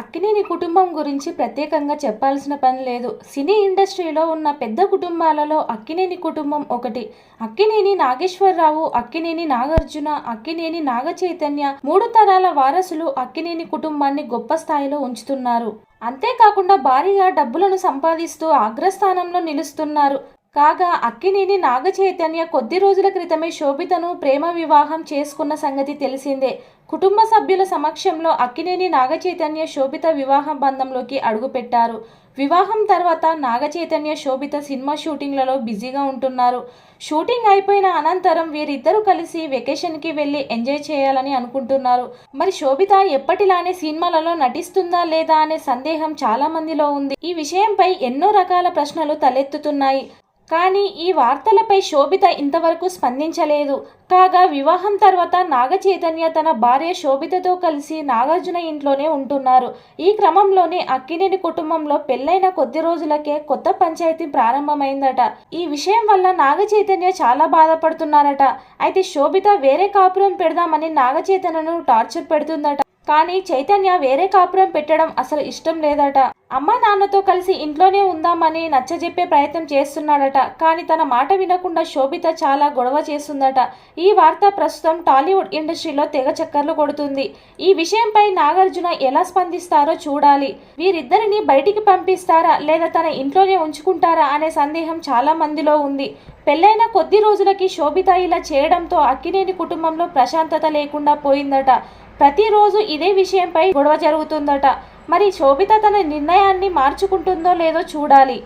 అక్కినేని కుటుంబం గురించి ప్రత్యేకంగా చెప్పాల్సిన పని లేదు. సినీ ఇండస్ట్రీలో ఉన్న పెద్ద కుటుంబాలలో అక్కినేని కుటుంబం ఒకటి. అక్కినేని నాగేశ్వరరావు అక్కినేని నాగార్జున అక్కినేని నాగ చైతన్య మూడు తరాల వారసులు అక్కినేని కుటుంబాన్ని గొప్ప స్థాయిలో ఉంచుతున్నారు. అంతేకాకుండా భారీగా డబ్బులను సంపాదిస్తూ అగ్రస్థానంలో నిలుస్తున్నారు. కాగా అక్కినేని నాగ చైతన్య కొద్ది రోజుల క్రితమే శోభితను ప్రేమ వివాహం చేసుకున్న సంగతి తెలిసిందే. కుటుంబ సభ్యుల సమక్షంలో అక్కినేని నాగ చైతన్య శోభిత వివాహ బంధంలోకి అడుగుపెట్టారు. వివాహం తర్వాత నాగ చైతన్య శోభిత సినిమా షూటింగ్లలో బిజీగా ఉంటున్నారు. షూటింగ్ అయిపోయిన అనంతరం వీరిద్దరూ కలిసి వెకేషన్కి వెళ్ళి ఎంజాయ్ చేయాలని అనుకుంటున్నారు. మరి శోభిత ఎప్పటిలానే సినిమాలలో నటిస్తుందా లేదా అనే సందేహం చాలా మందిలో ఉంది. ఈ విషయంపై ఎన్నో రకాల ప్రశ్నలు తలెత్తుతున్నాయి. కానీ ఈ వార్తలపై శోభిత ఇంతవరకు స్పందించలేదు. కాగా వివాహం తర్వాత నాగ చైతన్య తన భార్య శోభితతో కలిసి నాగార్జున ఇంట్లోనే ఉంటున్నారు. ఈ క్రమంలోనే అక్కినేని కుటుంబంలో పెళ్ళైన కొద్ది రోజులకే కొత్త పంచాయతీ ప్రారంభమైందట. ఈ విషయం వల్ల నాగ చైతన్య చాలా బాధపడుతున్నారట. అయితే శోభిత వేరే కాపురం పెడదామని నాగచైతన్యను టార్చర్ పెడుతుందట. కానీ చైతన్య వేరే కాపురం పెట్టడం అసలు ఇష్టం లేదట. అమ్మ నాన్నతో కలిసి ఇంట్లోనే ఉందామని నచ్చజెప్పే ప్రయత్నం చేస్తున్నాడట. కానీ తన మాట వినకుండా శోభిత చాలా గొడవ చేస్తుందట. ఈ వార్త ప్రస్తుతం టాలీవుడ్ ఇండస్ట్రీలో తెగ చక్కర్లు కొడుతుంది. ఈ విషయంపై నాగార్జున ఎలా స్పందిస్తారో చూడాలి. వీరిద్దరిని బయటికి పంపిస్తారా? లేదా తన ఇంట్లోనే ఉంచుకుంటారా? అనే సందేహం చాలా మందిలో ఉంది. పెళ్ళైన కొద్ది రోజులకి శోభిత ఇలా చేయడంతో అక్కినేని కుటుంబంలో ప్రశాంతత లేకుండా పోయిందట. ప్రతిరోజు ఇదే విషయంపై గొడవ జరుగుతుందట. మరి శోభిత తన నిర్ణయాన్ని మార్చుకుంటుందో లేదో చూడాలి.